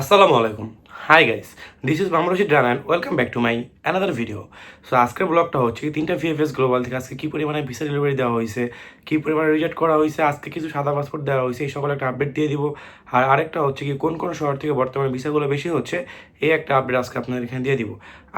আসসালামু আলাইকুম। Hi guys this is মামরশিদ Rashid রানান welcome back to my another video so আজকের ব্লগটা হচ্ছে তিনটা ভিএফএস গ্লোবাল থেকে আজকে কী পরিমাণে ভিসা ডেলিভারি দেওয়া হয়েছে, কী পরিমাণে রিজেক্ট করা হয়েছে, আজকে কিছু সাদা পাসপোর্ট দেওয়া হয়েছে, এই সকল একটা আপডেট দিয়ে দিব। আর আরেকটা হচ্ছে কি, কোন কোন শহর থেকে বর্তমানে ভিসাগুলো বেশি হচ্ছে, এই একটা আপডেট আজকে আপনাদের এখানে দিয়ে দিব।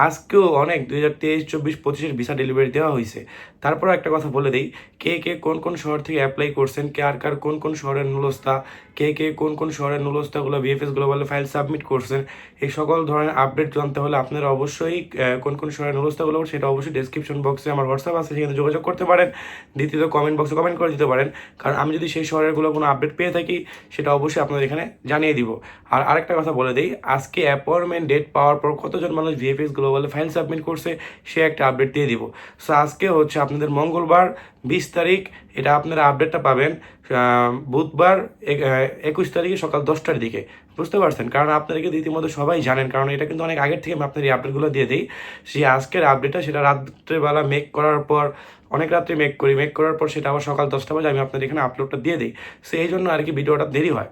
আজকেও অনেক দুই হাজার তেইশ, চব্বিশ, পঁচিশের ভিসা ডেলিভারি দেওয়া হয়েছে। তারপর একটা কথা বলে দিই, কে কে কোন কোন শহর থেকে অ্যাপ্লাই করছেন কে আর কার, কোন কোন শহরের নুলস্তা কে কে কোন কোন শহরের নুলস্তাগুলো বিএফএস গ্লোবালে ফাইল সাবমিট করছেন, এই সকল ধরনের আপডেট জানতে হলে আপনারা অবশ্যই কোন কোন শহরের নুলস্তাগুলো সেটা অবশ্যই ডেসক্রিপশন বক্সে আমার হোয়াটসঅ্যাপ আছে, সেখানে যোগাযোগ করতে পারেন। দ্বিতীয়ত কমেন্ট বক্সে কমেন্ট করে দিতে পারেন। কারণ আমি যদি সেই শহরেরগুলো কোনো আপডেট পেয়ে থাকি, সেটা অবশ্যই আপনাদের এখানে জানিয়ে দিব। আর আরেকটা কথা বলে দিই, আজকে অ্যাপয়েন্টমেন্ট ডেট পাওয়ার পর কতজন মানুষ ভিএফএস গ্লোবালে ফাইল সাবমিট করছে, সে একটা আপডেট দিয়ে দিব। সো আজকে হচ্ছে আপনাদের মঙ্গলবার, বিশ তারিখ, এটা আপনারা আপডেটটা পাবেন বুধবার একুশ তারিখে সকাল দশটার দিকে। বুঝতে পারছেন? কারণ আপনারা কিন্তু ইতিমধ্যে সবাই জানেন, কারণ এটা কিন্তু অনেক আগের থেকে আমি আপনার এই আপডেটগুলো দিয়ে দিই। সেই আজকের আপডেটটা সেটা রাত্রেবেলা মেক করার পর, অনেক রাত্রে মেক করি। মেক করার পর সেটা আবার সকাল দশটা বাজে আমি আপনাদের এখানে আপলোডটা দিয়ে দিই। সেই জন্য আর কি ভিডিওটা দেরি হয়।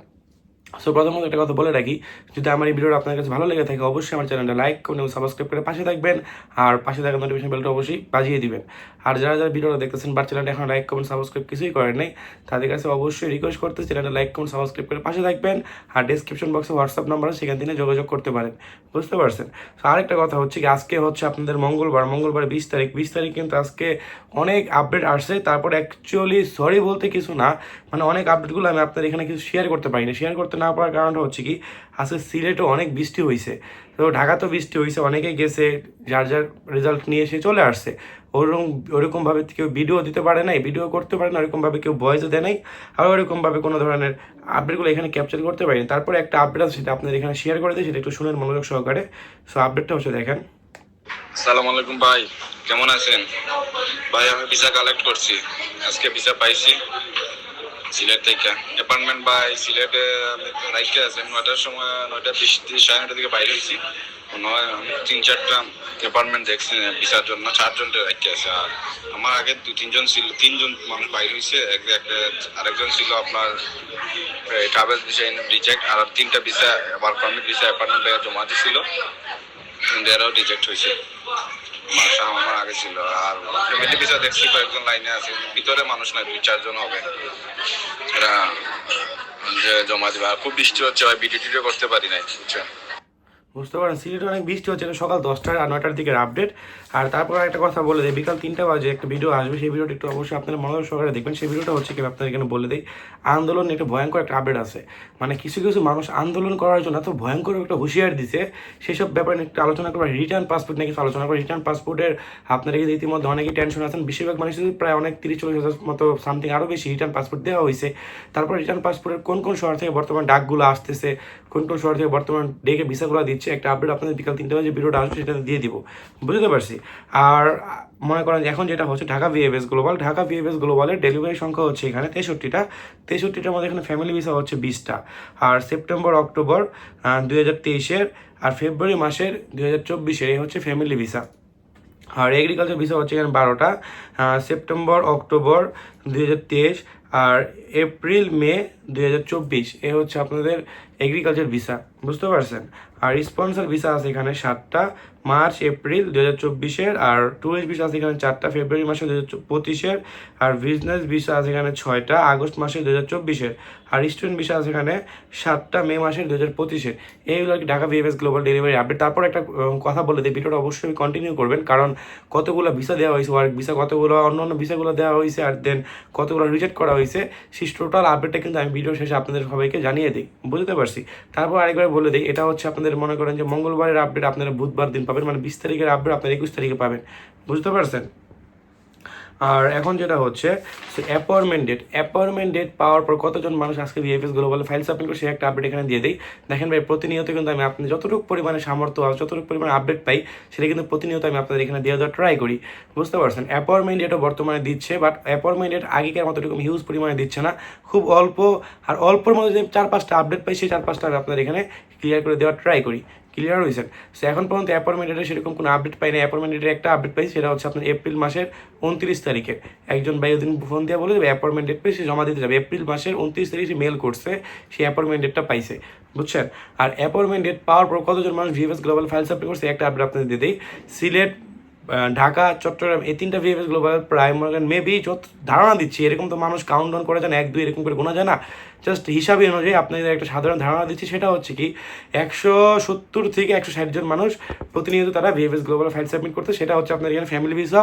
সো প্রথমত একটা কথা বলে রাখি, যদি আমার এই ভিডিওটা আপনার কাছে ভালো লেগে থাকে, অবশ্যই আমার চ্যানেলটা লাইক করুন এবং সাবস্ক্রাইব করে পাশে থাকবেন। আর পাশে থাকা নোটিফিকেশন বেলটা অবশ্যই বাজিয়ে দিবেন। আর যারা যারা ভিডিওটা দেখতেছেন বা চ্যানেলটা এখন লাইক কমেন্ট সাবস্ক্রাইব কিছুই করেন নাই, তাদের কাছে অবশ্যই রিকোয়েস্ট করতে চ্যানেলটা লাইক কমেন্ট সাবস্ক্রাইব করে পাশে থাকবেন আর ডিসক্রিপশন বক্সে হোয়াটসঅ্যাপ নাম্বার সেখান থেকে যোগাযোগ করতে পারেন। বুঝতে পারছেন? আরেকটা কথা হচ্ছে কি, আজকে হচ্ছে আপনাদের মঙ্গলবার মঙ্গলবার বিশ তারিখ বিশ তারিখ কিন্তু আজকে অনেক আপডেট আসছে, তারপর অ্যাকচুয়ালি সরি বলতে কিছু না মানে অনেক আপডেটগুলো আমি আপনাদের এখানে কিছু শেয়ার করতে পারি না শেয়ার করতে না পারার কারণটা হচ্ছে কি, আজকে সিলেটও অনেক বৃষ্টি হয়েছে তো ঢাকা তো বৃষ্টি হয়েছে অনেকে গেছে, যার যার রেজাল্ট নিয়ে এসে চলে আসছে। ওরকম ওরকমভাবে কেউ ভিডিও দিতে পারে নাই ভিডিও করতে পারে না ওরকমভাবে কেউ ভয়েসও দেয় নাই আর ওরকমভাবে কোনো ধরনের আপডেটগুলো এখানে ক্যাপচার করতে পারি তারপরে একটা আপডেট আছে, সেটা আপনাদের এখানে শেয়ার করে দিই, সেটা একটু শুনেন মনোযোগ সহকারে। সো আপডেটটা হচ্ছে দেখেন। সালাম আলাইকুম ভাই, কেমন আছেন? ভাই, আমি ভিসা কালেক্ট করছি। আজকে ভিসা পাইছি সিলেট থেকে। অ্যাপার্টমেন্ট ভাই, সিলেটে আমি রাইটে আছেন নয়টার সময়, নয়টা বিশ সাড়ে নয়টার দিকে বাইরে হয়েছি। নয় তিন, চারটা অ্যাপার্টমেন্ট দেখছি ভিসার জন্য চারজন রাইটে আছে। আর আমার আগে দু, তিনজন ছিল, তিনজন মানুষ বাইরে হয়েছে আরেকজন ছিল আপনার ট্রাভেল ভিসা রিজেক্ট আর তিনটা visa work permit visa apartment জমা দিছিল। ইন্ডিয়ারও রিজেক্ট হয়েছে আমার আগে ছিল। আর ফ্যামিলি ভিসা দেখছি, কয়েকজন লাইনে আছে। ভিতরে মানুষ নাই, দুই, চারজন হবে। এরা জমা দিবে। আর খুব বৃষ্টি হচ্ছে টিডিও করতে পারি নাই, বুঝছেন? বুঝতে পারেন সিলেটে অনেক বৃষ্টি হচ্ছে সকাল দশটা আর নয়টার দিকের আপডেট আর তারপর একটা কথা বলে দিই, বিকাল তিনটা বাজে একটা ভিডিও আসবে, সেই ভিডিওটা একটু অবশ্যই আপনারা মনোযোগ সহকারে দেখবেন। সেই ভিডিওটা হচ্ছে কি আপনাদের এখানে বলে দিই, আন্দোলন একটা ভয়ঙ্কর একটা আপডেট আছে। মানে কিছু কিছু মানুষ আন্দোলন করার জন্য এত ভয়ঙ্কর একটা হুঁশিয়ার দিছে, সেসব ব্যাপারে একটু আলোচনা করব রিটার্ন পাসপোর্ট নিয়ে কিছু আলোচনা করব রিটার্ন পাসপোর্টের আপনারা কিন্তু ইতিমধ্যে অনেকেই টেনশন আছেন, বেশিরভাগ মানুষের প্রায় অনেক তিরিশ, চল্লিশ হাজার মতো সামথিং আরও বেশি রিটার্ন পাসপোর্ট দেওয়া হয়েছে, তারপর রিটার্ন পাসপোর্টের কোন কোন শহর থেকে বর্তমান ডাকগুলো আসতেছে, কোন কোন শহর থেকে বর্তমান ডেকে ভিসাগুলো দিচ্ছে, একটা আপডেট আপনাদের বিকাল তিনটে বাজে ভিডিওটা আসবে, সেটা দিয়ে দিব। বুঝতে পারছি? আর মনে করেন এখন যেটা হচ্ছে Dhaka VFS global Dhaka VFS গ্লোবালের delivery সংখ্যা হচ্ছে এখানে তেষট্টিটা। তেষট্টিটার মধ্যে এখানে ফ্যামিলি ভিসা হচ্ছে বিশটা। আর সেপ্টেম্বর অক্টোবর দুই হাজার তেইশের আর ফেব্রুয়ারি মাসের দুই হাজার চব্বিশের এই হচ্ছে ফ্যামিলি ভিসা আর এগ্রিকালচার ভিসা হচ্ছে এখানে বারোটা। সেপ্টেম্বর অক্টোবর দুই হাজার তেইশ আর এপ্রিল মে দুই হাজার চব্বিশ। এ হচ্ছে আপনাদের এগ্রিকালচার ভিসা বুঝতে পারছেন? আর স্পন্সর ভিসা আছে এখানে সাতটা। মার্চ, এপ্রিল দু হাজার চব্বিশের আর ট্যুরিস্ট ভিসা আছে এখানে চারটা, ফেব্রুয়ারি মাসে দু হাজার পঁচিশের আর বিজনেস ভিসা আছে এখানে ছয়টা, আগস্ট মাসে দু হাজার চব্বিশের আর স্টুডেন্ট ভিসা আছে এখানে সাতটা, মে মাসের দু হাজার পঁচিশের। এইগুলো আর কি Dhaka VFS global delivery update. তারপর একটা কথা বলে দিই, ভিডিওটা অবশ্যই কন্টিনিউ করবেন, কারণ কতগুলো ভিসা দেওয়া হয়েছে ওয়ার্ক ভিসা কতগুলো অন্য অন্য ভিসাগুলো দেওয়া হয়েছে, আর দেন কতগুলো রিজেক্ট করা হয়েছে, সেই টোটাল আপডেটটা কিন্তু আমি ভিডিও শেষে আপনাদের সবাইকে জানিয়ে দিই। বুঝতে পারছি? তারপর আরেকবার বলে দিই, এটা হচ্ছে আপনাদের মনে করেন যে মঙ্গলবারের আপডেট আপনারা বুধবার দিন পাবেন মানে বিশ তারিখের আপডেট আপনার একুশ তারিখে পাবেন। বুঝতে পারছেন? আর এখন যেটা হচ্ছে অ্যাপয়েন্টমেন্ট ডেট অ্যাপয়েন্টমেন্ট ডেট পাওয়ার পর কতজন মানুষ আজকে বিএফএস গ্লোবালে ফাইল সাবমিট করে সে একটা আপডেট এখানে দিয়ে দিই। দেখেন ভাই, প্রতিনিয়ত কিন্তু আমি আপনি যতটুকু পরিমাণে সামর্থ্য আছে যতটুকু পরিমাণে আপডেট পাই, সেটা কিন্তু প্রতিনিয়ত আমি আপনাদের এখানে দিয়ে দেওয়ার ট্রাই করি। বুঝতে পারছেন? অ্যাপয়েন্টমেন্ট ডেটও বর্তমানে দিচ্ছে বাট অ্যাপয়েন্টমেন্ট ডেট আগেকার মতো হিউজ পরিমাণে দিচ্ছে না। খুব অল্প, আর অল্পর মধ্যে চার পাঁচটা আপডেট পাই, সেই চার পাঁচটা আমি আপনাদের এখানে ক্লিয়ার করে দেওয়ার ট্রাই করি। ক্লিয়ার হয়েছেন সো এখন পর্যন্ত অ্যাপয়েন্টমেন্টের সেরকম কোনো আপডেট পাই না অ্যাপয়েন্টমেন্টের একটা আপডেট পাই সেটা হচ্ছে আপনার এপ্রিল মাসের উনত্রিশ তারিখে। একজন ভাই ওদিন ফোন দিয়ে বলে দেবে অ্যাপয়েন্টমেন্ট ডেট পেয়ে সে জমা দিতে যাবে। এপ্রিল মাসের উনত্রিশ তারিখে সে মেল করছে সে অ্যাপয়েন্টমেন্ট ডেটটা পাইছে। বুঝছেন? আর অ্যাপয়েন্টমেন্ট ডেট পাওয়ার পর কতজন মানুষ ভিএস গ্লোবাল ফাইল সাবমিট করছে, একটা আপডেট আপনাদের দিয়ে দিই। সিলেট ঢাকা, চট্টগ্রাম, এই তিনটা ভিএফএস গ্লোবাল প্রায় করেন মেবি যত ধারণা দিচ্ছি, এরকম তো মানুষ কাউন্ট ডাউন করে যান এক, দুই, এরকম করে গোনা যায় না। জাস্ট হিসাবে অনুযায়ী আপনাদের একটা সাধারণ ধারণা দিচ্ছি, সেটা হচ্ছে কি, একশো সত্তর থেকে একশো ষাট জন মানুষ প্রতিনিয়ত তারা ভিএফএস গ্লোবাল ফাইল সাবমিট করতে, সেটা হচ্ছে আপনার এখানে ফ্যামিলি ভিসা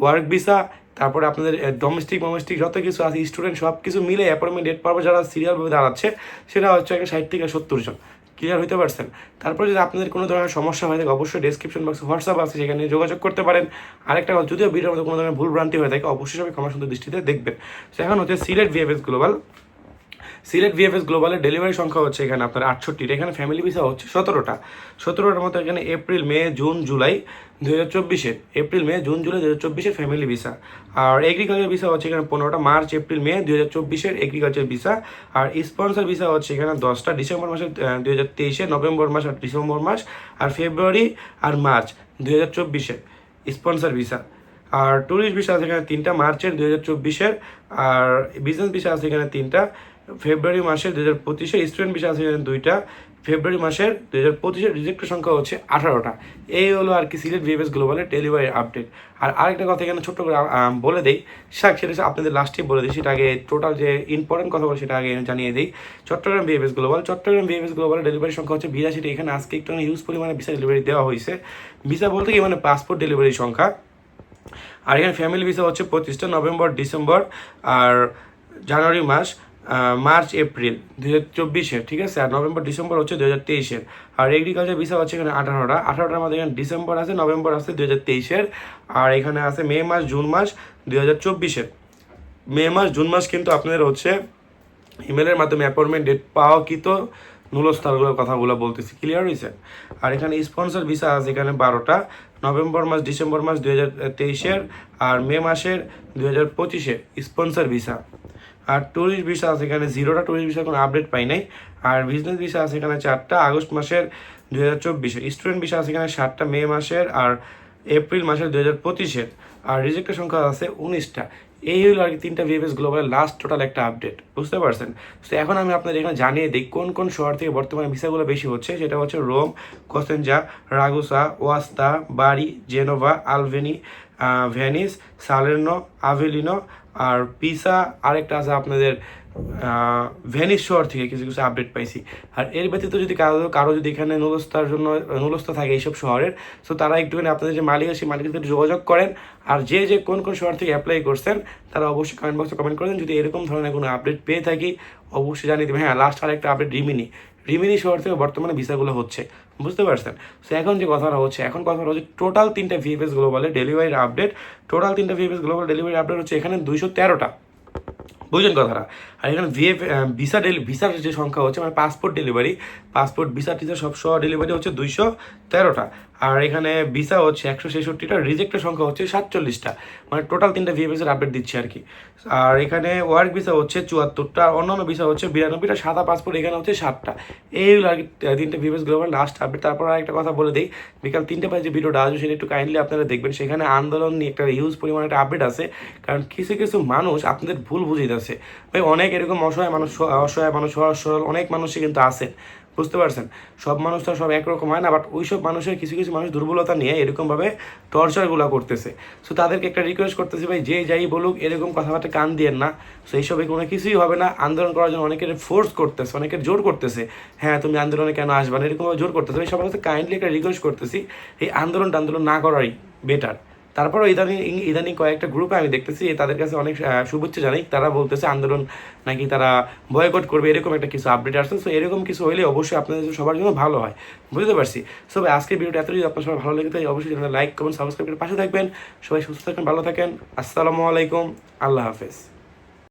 ওয়ার্ক ভিসা তারপরে আপনাদের ডোমেস্টিক ডোমেস্টিক যত কিছু আছে স্টুডেন্ট সব কিছু মিলে অ্যাপয়েন্টমেন্ট ডেট পারব যারা সিরিয়ালভাবে দাঁড়াচ্ছে, সেটা হচ্ছে একটা ষাট থেকে সত্তর জন। ক্লিয়ার হইতে পারছেন। তারপরে যদি আপনাদের কোনো ধরনের সমস্যা হয় থাকে, অবশ্যই ডিসক্রিপশন বক্সে হোয়াটসঅ্যাপ আছে, সেখানে যোগাযোগ করতে পারেন। আরেকটা কথা, যদিও ভিডিওর মধ্যে কোনো ধরনের ভুল ভ্রান্তি হয়ে থাকে, অবশ্যই সবাই ক্ষমা সুন্দর দৃষ্টিতে দেখবেন। তো এখন হচ্ছে Sylhet VFS global Sylhet VFS গ্লোবালের delivery সংখ্যা হচ্ছে এখানে আপনার আটষট্টিটা এখানে ফ্যামিলি ভিসা হচ্ছে সতেরোটা। সতেরোটার মতো এখানে এপ্রিল মে জুন জুলাই দু হাজার এপ্রিল মে জুন জুলাই দু হাজার চব্বিশের ফ্যামিলি ভিসা আর এগ্রিকালচার ভিসা হচ্ছে এখানে পনেরোটা মার্চ এপ্রিল মে দু হাজার চব্বিশের এগ্রিকালচার ভিসা আর স্পন্সর ভিসা হচ্ছে এখানে দশটা ডিসেম্বর মাসে দু হাজার তেইশে নভেম্বর মাস আর ডিসেম্বর মাস। আর ফেব্রুয়ারি আর মার্চ দু হাজার চব্বিশের স্পন্সর ভিসা আর ট্যুরিস্ট ভিসা আছে এখানে তিনটা মার্চের দু হাজার চব্বিশের, আর বিজনেস ভিসা আছে এখানে তিনটা ফেব্রুয়ারি মাসের দু হাজার পঁচিশে স্টুডেন্ট ভিসা আছে এখানে দুইটা ফেব্রুয়ারি মাসের দু হাজার পঁচিশের রিজেক্টের সংখ্যা হচ্ছে আঠারোটা। এই হলো আর কি সিলেট ভিএফএস গ্লোবালের ডেলিভারি আপডেট আর আরেকটা কথা এখানে ছোট্ট করে বলে দেই শাক সেটা আপনাদের লাস্টে বলে দিই, সেটা আগে টোটাল যে ইম্পর্টেন্ট কথা বলে সেটা আগে জানিয়ে দিই। Chittagong VFS global Chittagong VFS গ্লোবালের delivery সংখ্যা হচ্ছে বিরাশিটা। এখানে আজকে একটু হিউজ পরিমাণে ভিসা ডেলিভারি দেওয়া হয়েছে। ভিসা বলতে কি মানে পাসপোর্ট ডেলিভারি সংখ্যা। আর এখানে ফ্যামিলি ভিসা হচ্ছে পঁচিশটা নভেম্বর, ডিসেম্বর আর জানুয়ারি মাস মার্চ, এপ্রিল দু হাজার ঠিক আছে? আর নভেম্বর, ডিসেম্বর হচ্ছে দু হাজার তেইশের। আর এগ্রিকালচার ভিসা হচ্ছে এখানে আঠারোটা। আঠারোটার মধ্যে এখানে ডিসেম্বর আছে, নভেম্বর আছে দু হাজার তেইশের। আর এখানে আছে মে মাস, জুন মাস দু হাজার মে মাস, জুন মাস কিন্তু আপনাদের হচ্ছে ইমেলের মাধ্যমে অ্যাপয়েন্টমেন্ট ডেট পাওয়া কি তো নুলস্থানগুলোর কথাগুলো বলতেছি ক্লিয়ার হয়েছে আর এখানে স্পন্সর ভিসা আছে এখানে বারোটা, নভেম্বর মাস, ডিসেম্বর মাস দুই হাজার তেইশের আর মে মাসের দুই হাজার পঁচিশের স্পন্সর ভিসা আর ট্যুরিস্ট ভিসা আছে এখানে জিরোটা ট্যুরিস্ট ভিসা কোনো আপডেট পাই নাই। আর বিজনেস ভিসা আছে এখানে চারটা, আগস্ট মাসের দুই হাজার চব্বিশে স্টুডেন্ট ভিসা আছে এখানে সাতটা, মে মাসের আর এপ্রিল মাসের দুই হাজার পঁচিশের। আর রিজেক্টের সংখ্যা আছে উনিশটা। এই হলো আর কি তিনটা ভিএফএস গ্লোবালের লাস্ট টোটাল একটা আপডেট বুঝতে পারছেন? তো এখন আমি আপনাদের এখানে জানিয়ে দিই কোন কোন শহর থেকে বর্তমানে ভিসাগুলো বেশি হচ্ছে, সেটা হচ্ছে Rome, Cosenza, Ragusa, Aosta, Bari, Genova, আলভেনি Venice, Salerno, Avellino আর পিসা আরেকটা আছে আপনাদের ভেনিস শহর থেকে কিছু কিছু আপডেট পাইছি। আর এর ব্যতীত যদি কারও কারও যদি এখানে নুলস্তার জন্য নুলস্তা থাকে এইসব শহরের তো তারা একটুখানি আপনাদের যে মালিক আছে, সেই মালিকের সাথে যোগাযোগ করেন। আর যে যে কোন কোন শহর থেকে অ্যাপ্লাই করছেন, তারা অবশ্যই কমেন্ট বক্সে কমেন্ট করেন যদি এরকম ধরনের কোনো আপডেট পেয়ে থাকি, অবশ্যই জানিয়ে দেবেন। হ্যাঁ লাস্ট আরেকটা আপডেট রিমিনি। রিমিনি শহর থেকে বর্তমানে ভিসাগুলো হচ্ছে। বুঝতে পারছেন? সো এখন যে কথাটা হচ্ছে, এখন কথাটা হচ্ছে টোটাল তিনটা ভিএফএস গ্লোবালের ডেলিভারির আপডেট টোটাল তিনটা ভিএফএস গ্লোবাল ডেলিভারি আপডেট হচ্ছে এখানে দুইশো তেরোটা। বুঝলেন কথাটা? আর এখানে ভিএফ ভিসা ডেলি ভিসার যে সংখ্যা হচ্ছে মানে পাসপোর্ট ডেলিভারি পাসপোর্ট ভিসা টিসা সব সহ ডেলিভারি হচ্ছে দুইশো তেরোটা। আর এখানে ভিসা হচ্ছে একশো ছেষট্টিটা রিজেক্টের সংখ্যা হচ্ছে সাতচল্লিশটা। মানে টোটাল তিনটা ভিএফএস এর আপডেট দিচ্ছে আর কি। আর এখানে ওয়ার্ক ভিসা হচ্ছে চুয়াত্তরটা আর অন্যান্য ভিসা হচ্ছে বিরানব্বইটা, সাদা পাসপোর্ট এখানে হচ্ছে সাতটা এইগুলো আর কি তিনটা ভিএফএস গ্লোবাল লাস্ট আপডেট তারপর আর একটা কথা বলে দিই, বিকাল তিনটে বাজে যে ভিডিওটা আসবে, সেটা একটু কাইন্ডলি আপনারা দেখবেন। সেখানে আন্দোলন নিয়ে একটা হিউজ পরিমাণে একটা আপডেট আছে। কারণ কিছু কিছু মানুষ আপনাদের ভুল বুঝিয়ে যাচ্ছে ভাই, অনেক এরকম অসহায় মানুষ অসহায় মানুষ সহজ সরল অনেক মানুষই কিন্তু আছে বুঝতে পারছেন? সব মানুষ তো সব একরকম হয় না বাট ওই সব মানুষের কিছু কিছু মানুষ দুর্বলতা নিয়ে এরকমভাবে টর্চারগুলো করতেছে। সো তাদেরকে একটা রিকোয়েস্ট করতেছি, ভাই, যে যাই বলুক, এরকম কথাবার্তা কান দিয়েন না। সো এইসবে কোনো কিছুই হবে না। আন্দোলন করার জন্য অনেকের ফোর্স করতেছে, অনেকের জোর করতেছে। হ্যাঁ তুমি আন্দোলনে কেন আসবা না? এরকমভাবে জোর করতেছে। আমি সবার কাছে কাইন্ডলি একটা রিকোয়েস্ট করতেছি, এই আন্দোলন না করারই বেটার তারপরও ইদানিং ইদানিং কয়েকটা গ্রুপে আমি দেখতেছি তাদের কাছে অনেক শুভেচ্ছা জানাই। তারা বলতেছে আন্দোলন নাকি তারা বয়কট করবে, এরকম একটা কিছু আপডেট আসছে। সো এরকম কিছু হইলে অবশ্যই আপনাদের সবার জন্য ভালো হয়। বুঝতে পারছি? সো ভাই, আজকের ভিডিওটা এত যদি আপনার সবার ভালো লেগে থাকে, অবশ্যই লাইক কমেন্ট সাবস্ক্রাইব করে পাশে থাকবেন। সবাই সুস্থ থাকেন ভালো থাকেন। আসসালামু আলাইকুম। আল্লাহ হাফেজ।